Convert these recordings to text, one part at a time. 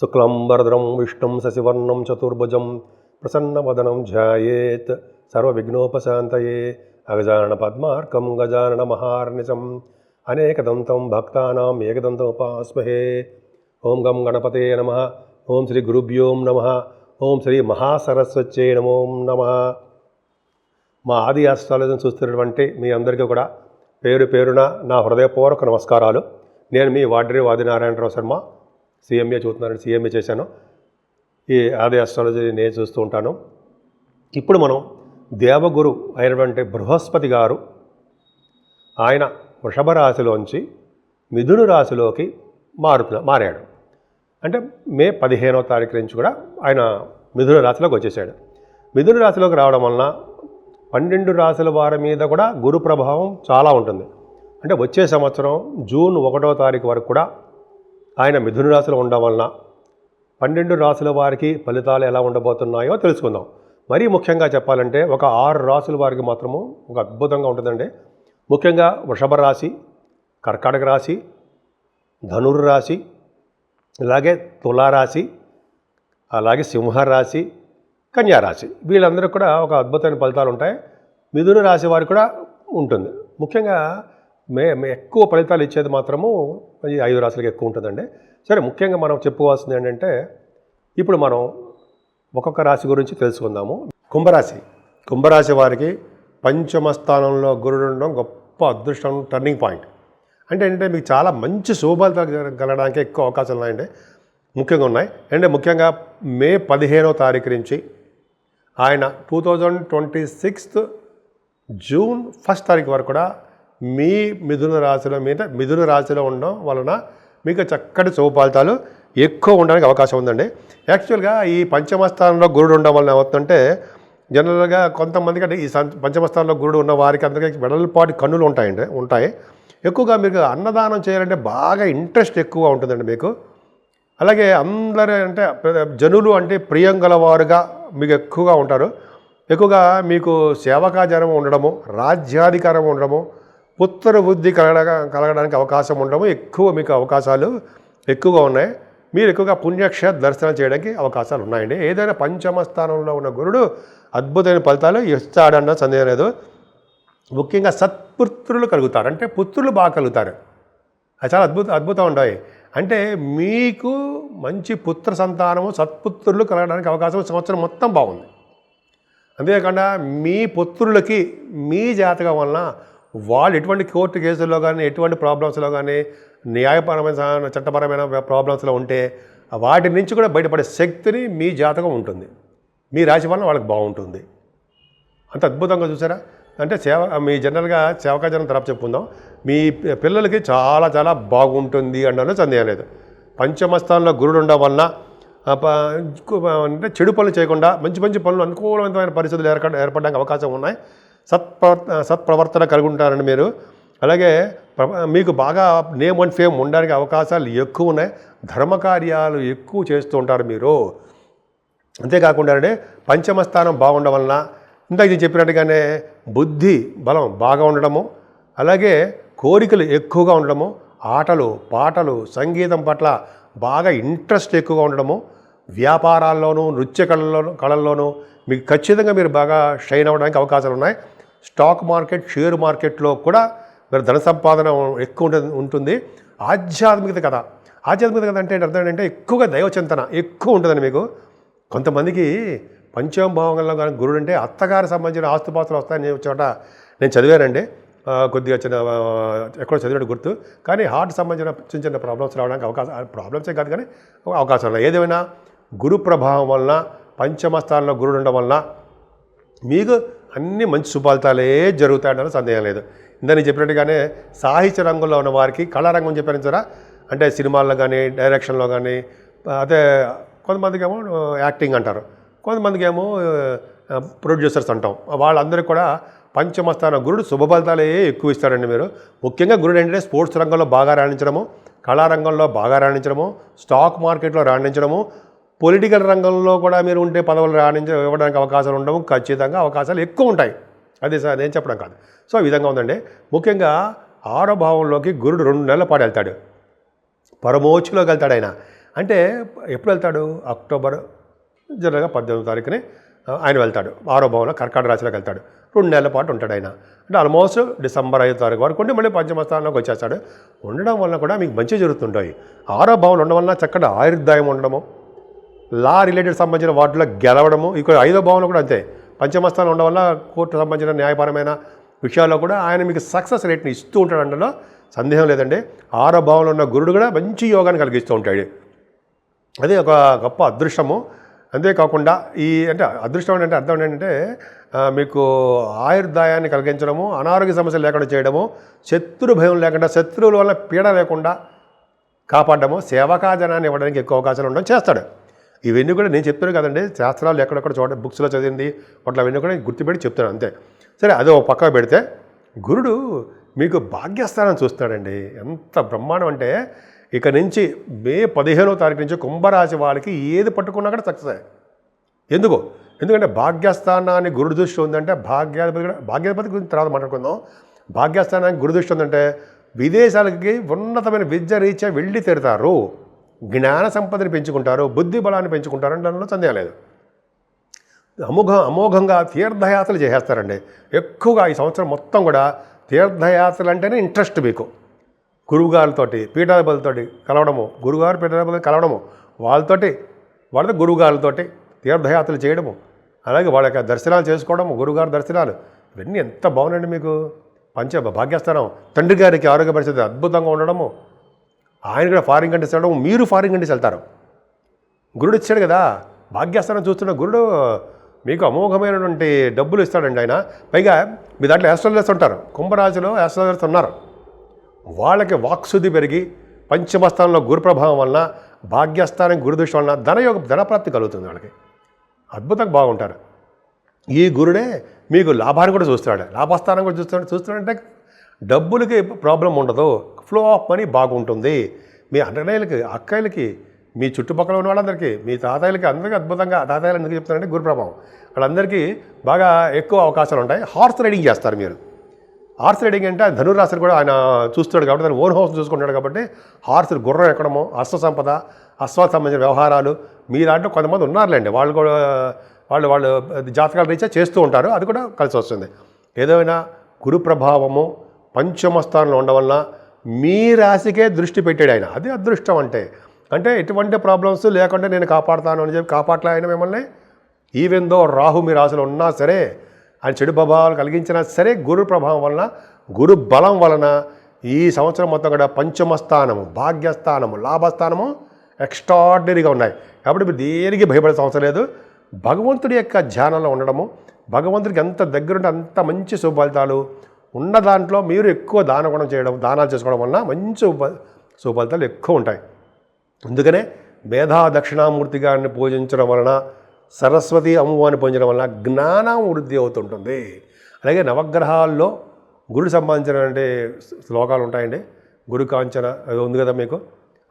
శుక్లంబరధరం విష్ణుం శశివర్ణం చతుర్భుజం ప్రసన్నవదనం ధ్యాయేత్ సర్వవిఘ్నోపశాంతయే అగజానన పద్మార్కం గజానన మహార్నిశం అనేకదంతం భక్తానాం ఏకదంతముపాస్మహే ఓం గం గణపతే నమ. ఓం శ్రీ గురుభ్యోం నమ. ఓం శ్రీ మహాసరస్వత్యై నమో నమ. మా ఆది ఆస్ట్రాలజీని చూస్తున్నటువంటి మీ అందరికీ కూడా పేరు పేరున నా హృదయపూర్వక నమస్కారాలు. నేను మీ వాడ్రి వాదినారాయణరావు శర్మ. సీఎంఏ చూస్తున్నారని సీఎంఏ చేశాను. ఈ ఆది ఆస్ట్రాలజీ నేను చూస్తూ ఉంటాను. ఇప్పుడు మనం దేవగురు అయినటువంటి బృహస్పతి గారు ఆయన వృషభ రాశిలోంచి మిథును రాశిలోకి మారుతున్న మారాడు. అంటే మే పదిహేనవ తారీఖు నుంచి కూడా ఆయన మిథున రాశిలోకి వచ్చేసాడు. మిథున రాశిలోకి రావడం వలన పన్నెండు రాశుల వారి మీద కూడా గురు ప్రభావం చాలా ఉంటుంది. అంటే వచ్చే సంవత్సరం జూన్ ఒకటో తారీఖు వరకు కూడా ఆయన మిథున రాశిలో ఉండడం వలన పన్నెండు రాశుల వారికి ఫలితాలు ఎలా ఉండబోతున్నాయో తెలుసుకుందాం. మరీ ముఖ్యంగా చెప్పాలంటే ఒక ఆరు రాసుల వారికి మాత్రము ఒక అద్భుతంగా ఉంటుందండి. ముఖ్యంగా వృషభ రాశి కర్కాటక రాశి ధనుర్ రాశి ఇలాగే తులారాశి అలాగే సింహరాశి కన్యారాశి వీళ్ళందరూ కూడా ఒక అద్భుతమైన ఫలితాలు ఉంటాయి. మిథున రాశి వారికి కూడా ఉంటుంది. ముఖ్యంగా మే మే- ఎక్కువ ఫలితాలు ఇచ్చేది మాత్రము ఈ ఐదు రాశులకు ఎక్కువ ఉంటుందండి. సరే ముఖ్యంగా మనం చెప్పుకోవాల్సింది ఏంటంటే ఇప్పుడు మనం ఒక్కొక్క రాశి గురించి తెలుసుకుందాము. కుంభరాశి. కుంభరాశి వారికి పంచమ స్థానంలో గురుడు ఉండడం గొప్ప అదృష్టం టర్నింగ్ పాయింట్ అంటే ఏంటంటే మీకు చాలా మంచి శుభాలు కలగడానికి ఎక్కువ అవకాశాలు ఉన్నాయండి. ముఖ్యంగా ఉన్నాయి. అంటే ముఖ్యంగా మే పదిహేనో తారీఖు నుంచి ఆయన two thousand twenty sixth June first తారీఖు వరకు కూడా మీ మిథున రాశిలో మీద మిథున రాశిలో ఉండడం వలన మీకు చక్కటి శుభఫలితాలు ఎక్కువ ఉండడానికి అవకాశం ఉందండి. యాక్చువల్గా ఈ పంచమస్థానంలో గురుడు ఉండడం వలన ఏమవుతుందంటే జనరల్గా కొంతమందికి అంటే ఈ పంచమస్థానంలో గురుడు ఉన్న వారికి అందరికీ వెడల్పాటి కన్నులు ఉంటాయండి ఉంటాయి. ఎక్కువగా మీకు అన్నదానం చేయాలంటే బాగా ఇంట్రెస్ట్ ఎక్కువ ఉంటుందండి మీకు. అలాగే అందరూ అంటే జనులు అంటే ప్రియం గలవారుగా మీకు ఎక్కువగా ఉంటారు. ఎక్కువగా మీకు సేవకాచారం ఉండడము రాజ్యాధికారం ఉండడము పుత్ర బుద్ధి కలగ కలగడానికి అవకాశం ఉండము ఎక్కువ మీకు అవకాశాలు ఎక్కువగా ఉన్నాయి. మీరు ఎక్కువగా పుణ్యక్షేత్ర దర్శనం చేయడానికి అవకాశాలు ఉన్నాయండి. ఏదైనా పంచమ స్థానంలో ఉన్న గురుడు అద్భుతమైన ఫలితాలు ఇస్తాడన్న సందేహం లేదు. ముఖ్యంగా సత్పుత్రులు కలుగుతారు. అంటే పుత్రులు బాగా కలుగుతారు. అది చాలా అద్భుత అద్భుతం ఉంటాయి అంటే మీకు మంచి పుత్ర సంతానము సత్పుత్రులు కలగడానికి అవకాశం సంవత్సరం మొత్తం బాగుంది. అంతేకాకుండా మీ పుత్రులకి మీ జాతకం వలన వాళ్ళు ఎటువంటి కోర్టు కేసుల్లో కానీ ఎటువంటి ప్రాబ్లమ్స్లో కానీ న్యాయపరమైన చట్టపరమైన ప్రాబ్లమ్స్లో ఉంటే వాటి నుంచి కూడా బయటపడే శక్తిని మీ జాతకం ఉంటుంది. మీ రాశి వలన వాళ్ళకి బాగుంటుంది. అంత అద్భుతంగా చూసారా? అంటే సేవ మీ జనరల్గా సేవకాజనం తరపు చెప్పుకుందాం. మీ పిల్లలకి చాలా చాలా బాగుంటుంది అన్నది సందేహం లేదు. పంచమస్థానంలో గురుడు ఉండడం వలన అంటే చెడు పనులు చేయకుండా మంచి మంచి పనులు అనుకూలమైన పరిస్థితులు ఏర్పడ ఏర్పడడానికి అవకాశం ఉన్నాయి. సత్ప్రవ సత్ప్రవర్తన కలిగి ఉంటారండి మీరు. అలాగే మీకు బాగా నేమ్ అండ్ ఫేమ్ ఉండడానికి అవకాశాలు ఎక్కువ ఉన్నాయి. ధర్మకార్యాలు ఎక్కువ చేస్తూ ఉంటారు మీరు. అంతేకాకుండా అంటే పంచమ స్థానం బాగుండడం వలన ఇందాక నేను చెప్పినట్టుగానే బుద్ధి బలం బాగా ఉండడము అలాగే కోరికలు ఎక్కువగా ఉండడము ఆటలు పాటలు సంగీతం పట్ల బాగా ఇంట్రెస్ట్ ఎక్కువగా ఉండడము వ్యాపారాల్లోనూ నృత్య కళల్లోనూ కళల్లోనూ మీకు ఖచ్చితంగా మీరు బాగా షైన్ అవ్వడానికి అవకాశాలు ఉన్నాయి స్టాక్ మార్కెట్ షేర్ మార్కెట్లో కూడా మీరు ధన సంపాదన ఎక్కువ ఉంటుంది ఆధ్యాత్మికత కథ. ఆధ్యాత్మికత కథ అంటే అర్థం ఏంటంటే ఎక్కువగా దైవచింతన ఎక్కువ ఉంటుందని మీకు. కొంతమందికి పంచమ భావంలో కానీ గురుడు అంటే అత్తగారి సంబంధించిన ఆస్తుపాస్తులు వస్తాయని చోట నేను చదివానండి. కొద్దిగా చిన్న ఎక్కడో చదివినట్టు గుర్తు. కానీ హార్ట్ సంబంధించిన చిన్న చిన్న ప్రాబ్లమ్స్ రావడానికి అవకాశం ప్రాబ్లమ్సే కాదు కానీ అవకాశం ఉన్నాయి. ఏదేమైనా గురు ప్రభావం వలన పంచమ స్థానంలో గురుడు ఉండడం వలన మీకు అన్ని మంచి శుభాలితాలే జరుగుతాయన్న సందేహం లేదు. ఇందా నేను చెప్పినట్టుగానే సాహిత్య రంగంలో ఉన్న వారికి కళారంగం చెప్పాను సరే అంటే సినిమాల్లో కానీ డైరెక్షన్లో కానీ అదే కొంతమందికి ఏమో యాక్టింగ్ అంటారు. కొంతమందికి ఏమో ప్రొడ్యూసర్స్ అంటాం. వాళ్ళందరికీ కూడా పంచమస్థాన గురుడు శుభ ఫలితాలే ఎక్కువ ఇస్తారండి మీరు. ముఖ్యంగా గురుడు ఏంటంటే స్పోర్ట్స్ రంగంలో బాగా రాణించడము కళారంగంలో బాగా రాణించడము స్టాక్ మార్కెట్లో రాణించడము పొలిటికల్ రంగంలో కూడా మీరు ఉంటే పదవులు రాణించ ఇవ్వడానికి అవకాశాలు ఉండవు. ఖచ్చితంగా అవకాశాలు ఎక్కువ ఉంటాయి. అదే సార్ నేను చెప్పడం కాదు. సో ఈ విధంగా ఉందండి. ముఖ్యంగా ఆరో భావంలోకి గురుడు రెండు నెలల పాటు వెళ్తాడు. పరమోచ్చులోకి వెళ్తాడు ఆయన. అంటే ఎప్పుడు వెళ్తాడు? అక్టోబర్ జనరల్గా పద్దెనిమిది తారీఖుని ఆయన వెళ్తాడు. ఆరో భవనంలో కర్కాటక రాశిలోకి వెళ్తాడు. రెండు నెలల పాటు ఉంటాడు ఆయన. అంటే ఆల్మోస్ట్ డిసెంబర్ ఐదో తారీఖు వరకు ఉండి మళ్ళీ పంచమ స్థానంలోకి వచ్చేస్తాడు. ఉండడం వల్ల కూడా మీకు మంచి జరుగుతుంటాయి. ఆరో భవనం ఉండడం వల్ల చక్కటి ఆయుర్దాయం ఉండడము లా రిలేటెడ్ సంబంధించిన వాటిలో గెలవడము ఇక్కడ ఐదో భావంలో కూడా అంతే. పంచమస్థానం ఉండడం వల్ల కోర్టు సంబంధించిన న్యాయపరమైన విషయాల్లో కూడా ఆయన మీకు సక్సెస్ రేట్ని ఇస్తూ ఉంటాడు అందులో సందేహం లేదండి. ఆరో భావంలో ఉన్న గురుడు కూడా మంచి యోగాన్ని కలిగిస్తూ ఉంటాడు. అది ఒక గొప్ప అదృష్టము. అంతేకాకుండా ఈ అంటే అదృష్టం అంటే అర్థం ఏంటంటే మీకు ఆయుర్దాయాన్ని కలిగించడము అనారోగ్య సమస్యలు లేకుండా చేయడము శత్రు భయం లేకుండా శత్రువుల వల్ల పీడ లేకుండా కాపాడము సేవకాజనాన్ని ఇవ్వడానికి ఎక్కువ అవకాశాలు ఉండడం చేస్తాడు. ఇవన్నీ కూడా నేను చెప్తాను కదండి. శాస్త్రాలు ఎక్కడెక్కడ చూడ బుక్స్లో చదివింది వాటిలో అవన్నీ కూడా గుర్తుపెట్టి చెప్తాను అంతే. సరే అదే ఒక పక్క పెడితే గురుడు మీకు భాగ్యస్థానం చూస్తాడండి. ఎంత బ్రహ్మాండం అంటే ఇక నుంచి మే పదిహేనో తారీఖు నుంచి కుంభరాశి వాళ్ళకి ఏది పట్టుకున్నా కూడా సక్సెస్. ఎందుకు? ఎందుకంటే భాగ్యస్థానాన్ని గురు దృష్టి ఉందంటే భాగ్యాధిపతి కూడా భాగ్యాధిపతి గురించి తర్వాత మాట్లాడుకుందాం. భాగ్యస్థానానికి గురు దృష్టి ఉందంటే విదేశాలకి ఉన్నతమైన విద్య రీత్యా వెళ్ళి తీరుతారు జ్ఞాన సంపదని పెంచుకుంటారు బుద్ధి బలాన్ని పెంచుకుంటారు అంటే దానిలో సందేహం లేదు. అమోఘ అమోఘంగా తీర్థయాత్రలు చేసేస్తారండి. ఎక్కువగా ఈ సంవత్సరం మొత్తం కూడా తీర్థయాత్రలు అంటేనే ఇంట్రెస్ట్ మీకు. గురువుగారితోటి పీఠాధిపతులతోటి కలవడము గురుగారు పీఠాధిపతులు కలవడము వాళ్ళతోటి వాళ్ళతో గురువుగారులతోటి తీర్థయాత్రలు చేయడము అలాగే వాళ్ళ యొక్క దర్శనాలు చేసుకోవడము గురువుగారి దర్శనాలు ఇవన్నీ ఎంత బాగున్నాయండి మీకు. పంచ భాగ్యస్థానం తండ్రి గారికి ఆరోగ్య పరిస్థితి అద్భుతంగా ఉండడము ఆయన కూడా ఫారిన్ కంట్రీస్ వెళ్ళడం మీరు ఫారిన్ కంట్రీస్ వెళ్తారు. గురుడు ఇచ్చాడు కదా భాగ్యస్థానం చూస్తున్న గురుడు మీకు అమోఘమైనటువంటి డబ్బులు ఇస్తాడండి ఆయన. పైగా మీ దాంట్లో యాస్ట్రాలజర్స్ ఉంటారు కుంభరాశిలో యాస్ట్రాలజర్స్ ఉన్నారు. వాళ్ళకి వాక్శుద్ధి పెరిగి పంచమస్థానంలో గురు ప్రభావం వలన భాగ్యస్థానం గురుదృష్టి వలన ధనయోగ ధనప్రాప్తి కలుగుతుంది వాళ్ళకి. అద్భుతంగా బాగుంటారు. ఈ గురుడే మీకు లాభాన్ని కూడా చూస్తున్నాడు. లాభస్థానం కూడా చూస్తున్నాడు చూస్తున్నాడంటే డబ్బులకి ప్రాబ్లం ఉండదు. ఫ్లో ఆఫ్ మనీ బాగుంటుంది. మీ అన్నయ్యలకి అక్కయ్యలకి మీ చుట్టుపక్కల ఉన్న వాళ్ళందరికీ మీ తాతయ్యలకి అందరికీ అద్భుతంగా తాతయ్యలు ఎందుకు చెప్తున్నారంటే గురుప్రభావం. వాళ్ళందరికీ బాగా ఎక్కువ అవకాశాలు ఉంటాయి. హార్స్ రైడింగ్ చేస్తారు మీరు. హార్స్ రైడింగ్ అంటే ధనురాశిని కూడా ఆయన చూస్తాడు కాబట్టి దాని ఓన్ హౌస్ చూసుకుంటాడు కాబట్టి హార్స్ గుర్రం ఎక్కడము అశ్వ సంపద అశ్వాలకు సంబంధించిన వ్యవహారాలు మీ దాంట్లో కొంతమంది ఉన్నారులేండి. వాళ్ళు కూడా వాళ్ళు వాళ్ళు జాతకాల రీత్యా చేస్తూ ఉంటారు. అది కూడా కలిసి వస్తుంది. ఏదైనా గురు ప్రభావము పంచమ స్థానంలో ఉండడం వల్ల మీ రాశికే దృష్టి పెట్టాడు ఆయన. అది అదృష్టం అంటే. అంటే ఎటువంటి ప్రాబ్లమ్స్ లేకుండా నేను కాపాడుతాను అని చెప్పి కాపాడలే ఆయన మిమ్మల్ని? ఈవెన్ దో రాహు మీ రాశిలో ఉన్నా సరే ఆయన చెడు ప్రభావాలు కలిగించినా సరే గురు ప్రభావం వలన గురు బలం వలన ఈ సంవత్సరం మొత్తం కూడా పంచమ స్థానము భాగ్యస్థానము లాభస్థానము ఎక్స్ట్రాడినరీగా ఉన్నాయి. కాబట్టి మీరు దేనికి భయపడే అవసరం లేదు. భగవంతుడి యొక్క ధ్యానంలో ఉండడము భగవంతుడికి ఎంత దగ్గరుంటే అంత మంచి శుభఫలితాలు ఉన్న దాంట్లో మీరు ఎక్కువ దానగుణం చేయడం దానాలు చేసుకోవడం వలన మంచి సుఫలితాలు ఎక్కువ ఉంటాయి. అందుకనే మేధా దక్షిణామూర్తి గారిని పూజించడం వలన సరస్వతి అమ్మవారిని పూజించడం వలన జ్ఞానం వృద్ధి అవుతుంటుంది. అలాగే నవగ్రహాల్లో గురుడు సంబంధించినటువంటి శ్లోకాలు ఉంటాయండి. గురు కాంచన అది ఉంది కదా మీకు?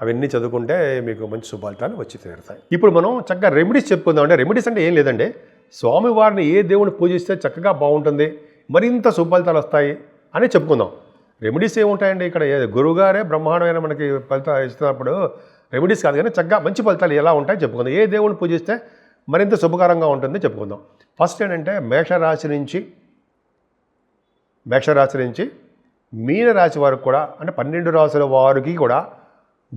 అవన్నీ చదువుకుంటే మీకు మంచి సుఫలితాలు వచ్చి తీరుతాయి. ఇప్పుడు మనం చక్కగా రెమెడీస్ చెప్పుకుందాం అంటే రెమెడీస్ అంటే ఏం లేదండి. స్వామివారిని ఏ దేవుని పూజిస్తే చక్కగా బాగుంటుంది. మరింత సుఫలితాలు వస్తాయి అని చెప్పుకుందాం. రెమెడీస్ ఏముంటాయండి? ఇక్కడ గురువుగారే బ్రహ్మాండమైన మనకి ఫలితాలు ఇస్తున్నప్పుడు రెమెడీస్ కాదు కానీ చక్కగా మంచి ఫలితాలు ఎలా ఉంటాయి చెప్పుకుందాం. ఏ దేవుని పూజిస్తే మరింత శుభకరంగా ఉంటుంది చెప్పుకుందాం. ఫస్ట్ ఏంటంటే మేషరాశి నుంచి మేషరాశి నుంచి మీనరాశి వారికి కూడా అంటే పన్నెండు రాశుల వారికి కూడా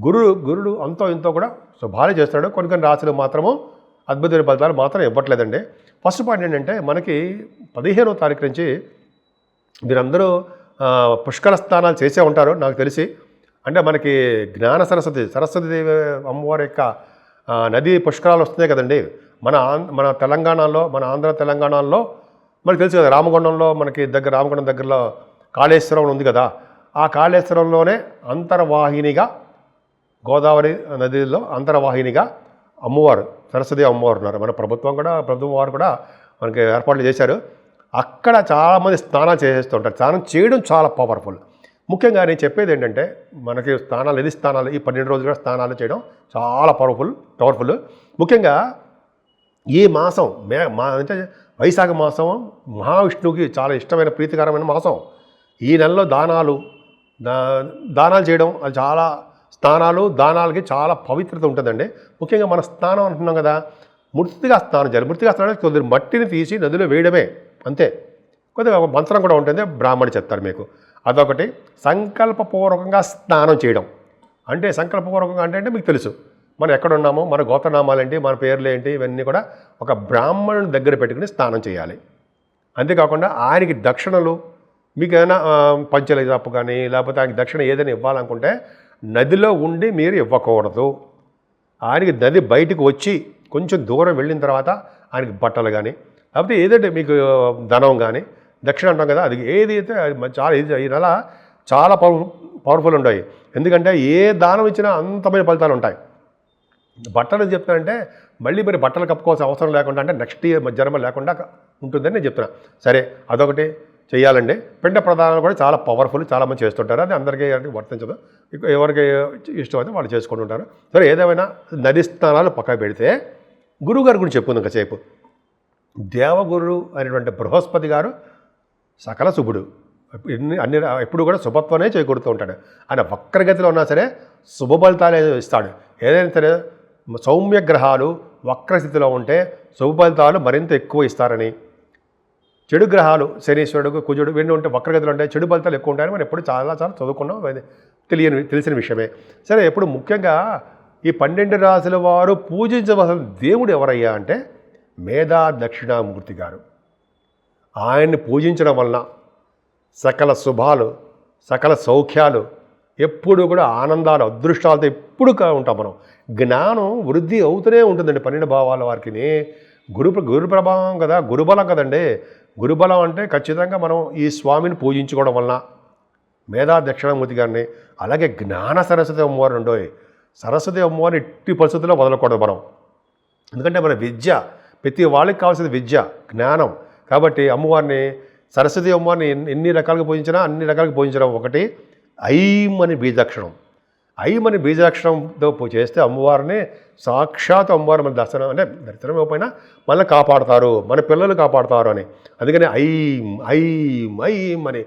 గురుడు గురుడు అంతో ఇంతో కూడా శుభాలు చేస్తాడు. కొన్ని కొన్ని రాశులు మాత్రము అద్భుతమైన ఫలితాలు మాత్రం ఇవ్వట్లేదండి. ఫస్ట్ పాయింట్ ఏంటంటే మనకి పదిహేనో తారీఖు నుంచి మీరందరూ పుష్కర స్నానాలు చేసే ఉంటారు నాకు తెలిసి. అంటే మనకి జ్ఞాన సరస్వతి సరస్వతి దేవి అమ్మవారి యొక్క నది పుష్కరాలు వస్తున్నాయి కదండి. మన ఆం- మన తెలంగాణలో మన ఆంధ్ర తెలంగాణలో మనకు తెలుసు కదా రామగుండంలో మనకి దగ్గర రామగుండం దగ్గరలో కాళేశ్వరం ఉంది కదా. ఆ కాళేశ్వరంలోనే అంతర్వాహినిగా గోదావరి నదిలో అంతర్వాహినిగా అమ్మవారు సరస్వతి అమ్మవారు ఉన్నారు. మన ప్రభుత్వం కూడా ప్రభుత్వం వారు కూడా మనకి ఏర్పాట్లు చేశారు. అక్కడ చాలామంది స్నానాలు చేసేస్తుంటారు స్నానం చేయడం చాలా పవర్ఫుల్ ముఖ్యంగా నేను చెప్పేది ఏంటంటే మనకి స్నానాలు ఎది స్నానాలు ఈ పన్నెండు రోజులు కూడా స్నానాలు చేయడం చాలా పవర్ఫుల్ పవర్ఫుల్ ముఖ్యంగా ఈ మాసం మే మా అంటే వైశాఖ మాసం మహావిష్ణువుకి చాలా ఇష్టమైన ప్రీతికరమైన మాసం. ఈ నెలలో దానాలు దా దానాలు చేయడం అది చాలా స్నానాలు దానాలకి చాలా పవిత్రత ఉంటుందండి. ముఖ్యంగా మన స్నానం అంటున్నాం కదా మృతిగా స్నానం చేయాలి. మృతిగా స్నానం కొద్దిగా మట్టిని తీసి నదిలో వేయడమే అంతే. కొద్దిగా ఒక మంత్రం కూడా ఉంటుంది బ్రాహ్మణి చెప్తారు మీకు. అదొకటి సంకల్పపూర్వకంగా స్నానం చేయడం. అంటే సంకల్పపూర్వకంగా అంటే అంటే మీకు తెలుసు. మనం ఎక్కడ ఉన్నామో మన గోత్రనామాలేంటి మన పేర్లు ఏంటి ఇవన్నీ కూడా ఒక బ్రాహ్మణుని దగ్గర పెట్టుకుని స్నానం చేయాలి. అంతేకాకుండా ఆయనకి దక్షిణలు మీకు ఏదైనా ఆ, కానీ లేకపోతే ఆయనకి దక్షిణ ఏదైనా ఇవ్వాలనుకుంటే నదిలో ఉండి మీరు ఇవ్వకూడదు. ఆయనకి నది బయటకు వచ్చి కొంచెం దూరం వెళ్ళిన తర్వాత ఆయనకి బట్టలు కానీ లేకపోతే ఏదంటే మీకు ధనం కానీ దక్షిణ అంటాం కదా అది ఏది అయితే అది చాలా ఇది ఈ నెల చాలా పవర్ పవర్ఫుల్ ఉంటాయి ఎందుకంటే ఏ దానం ఇచ్చినా అంతమైన ఫలితాలు ఉంటాయి. బట్టలు చెప్తానంటే మళ్ళీ మరి బట్టలు కప్పుకోవాల్సిన అవసరం లేకుండా అంటే నెక్స్ట్ ఇయర్ జన్మ లేకుండా ఉంటుందని నేను చెప్తున్నా. సరే అదొకటి. చేయాలండి. పిండ ప్రధానాలు కూడా చాలా పవర్ఫుల్ చాలా మంది చేస్తుంటారు. అది అందరికీ అంటే వర్తించదు. ఎవరికి ఇష్టం అయితే వాళ్ళు చేసుకుంటుంటారు సరే ఏదేమైనా నది స్నానాలు పక్కన పెడితే గురువుగారి గురించి చెప్పుకుందాం కాసేపు. దేవగురు అనేటువంటి బృహస్పతి గారు సకల శుభుడు. ఎన్ని అన్ని ఎప్పుడు కూడా శుభత్వమే చేకూరుతూ ఉంటాడు. ఆయన వక్రగతిలో ఉన్నా సరే శుభ ఫలితాలే ఇస్తాడు. ఏదైనా సరే సౌమ్య గ్రహాలు వక్రస్థితిలో ఉంటే శుభ ఫలితాలు మరింత ఎక్కువ ఇస్తారని చెడు గ్రహాలు శనీశ్వరుడు కుజుడు వీళ్ళు ఉంటే వక్రగతులు ఉంటాయి చెడు ఫలితాలు ఎక్కువ ఉంటాయని మనం ఎప్పుడు చాలా చాలా చదువుకున్నాం. తెలియని తెలిసిన విషయమే. సరే ఎప్పుడు ముఖ్యంగా ఈ పన్నెండు రాశుల వారు పూజించవలసిన దేవుడు ఎవరయ్యా అంటే మేధా దక్షిణామూర్తి గారు. ఆయన్ని పూజించడం వలన సకల శుభాలు సకల సౌఖ్యాలు ఎప్పుడు కూడా ఆనందాలు అదృష్టాలతో ఎప్పుడు ఉంటాం మనం. జ్ఞానం వృద్ధి అవుతూనే ఉంటుందండి పన్నెండు భావాల వారికి గురు గురు ప్రభావం కదా గురుబలం కదండి. గురుబలం అంటే ఖచ్చితంగా మనం ఈ స్వామిని పూజించుకోవడం వలన మేధా దక్షిణామూర్తి గారిని అలాగే జ్ఞాన సరస్వతి అమ్మవారు ఉండోయి సరస్వతి అమ్మవారిని ఎట్టి పరిస్థితుల్లో వదలకూడదు మనం. ఎందుకంటే మన విద్య ప్రతి వాళ్ళకి కావాల్సిన విద్య జ్ఞానం. కాబట్టి అమ్మవారిని సరస్వతి అమ్మవారిని ఎన్ని- రకాలుగా పూజించినా అన్ని రకాలుగా పూజించడం ఒకటి ఐం అని బీజక్షణం ఐం బీజాక్షరంతో చేస్తే అమ్మవారిని సాక్షాత్ అమ్మవారు మన దర్శనం అంటే దర్శనం ఇవ్వకపోయినా మళ్ళీ కాపాడతారు మన పిల్లలు కాపాడతారు అని. అందుకని ఐం ఐం ఐం అని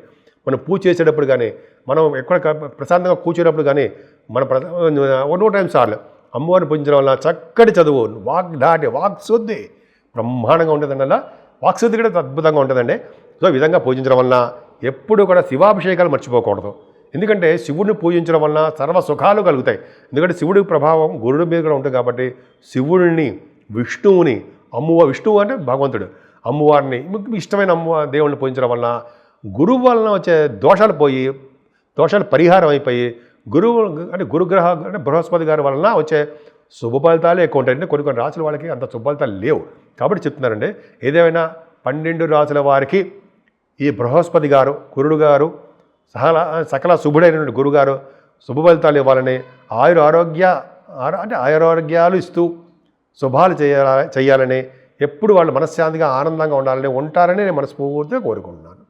మనం పూజ చేసేటప్పుడు కానీ మనం ఎక్కడ ప్రశాంతంగా కూర్చునేటప్పుడు కానీ మన నో టైం సార్లు అమ్మవారిని పూజించడం వల్ల చక్కటి చదువు వాక్ దాటి వాక్ శుద్ధి బ్రహ్మాండంగా ఉంటుందండి అలా వాక్ శుద్ధి కూడా అద్భుతంగా ఉంటుందండి సో ఈ విధంగా పూజించడం వలన ఎప్పుడు కూడా శివాభిషేకాలు మర్చిపోకూడదు. ఎందుకంటే శివుడిని పూజించడం వలన సర్వ సుఖాలు కలుగుతాయి. ఎందుకంటే శివుడి ప్రభావం గురుడి మీద కూడా ఉంటుంది కాబట్టి శివుడిని విష్ణువుని అమ్మవారి విష్ణువు అంటే భగవంతుడు. అమ్మవారిని మీకు ఇష్టమైన అమ్మ దేవుడిని పూజించడం వలన గురువు వలన వచ్చే దోషాలు పోయి దోషాలు పరిహారం అయిపోయి గురువు అంటే గురుగ్రహ అంటే బృహస్పతి గారి వలన వచ్చే శుభ ఫలితాలు ఎక్కువ ఉంటాయి. అంటే కొన్ని కొన్ని రాసుల వాళ్ళకి అంత శుభ ఫలితాలు లేవు. కాబట్టి చెప్తున్నారండి ఏదేమైనా పన్నెండు రాసుల వారికి ఈ బృహస్పతి గారు గురుడు గారు సహల సకల శుభుడైనటువంటి గురుగారు శుభ ఫలితాలు ఇవ్వాలని ఆయుర ఆరోగ్య అంటే ఆయురారోగ్యాలు ఇస్తూ శుభాలు చేయాల చేయాలని ఎప్పుడు వాళ్ళు మనశ్శాంతిగా ఆనందంగా ఉండాలని ఉంటారని నేను మనస్ఫూర్తిగా కోరుకుంటున్నాను.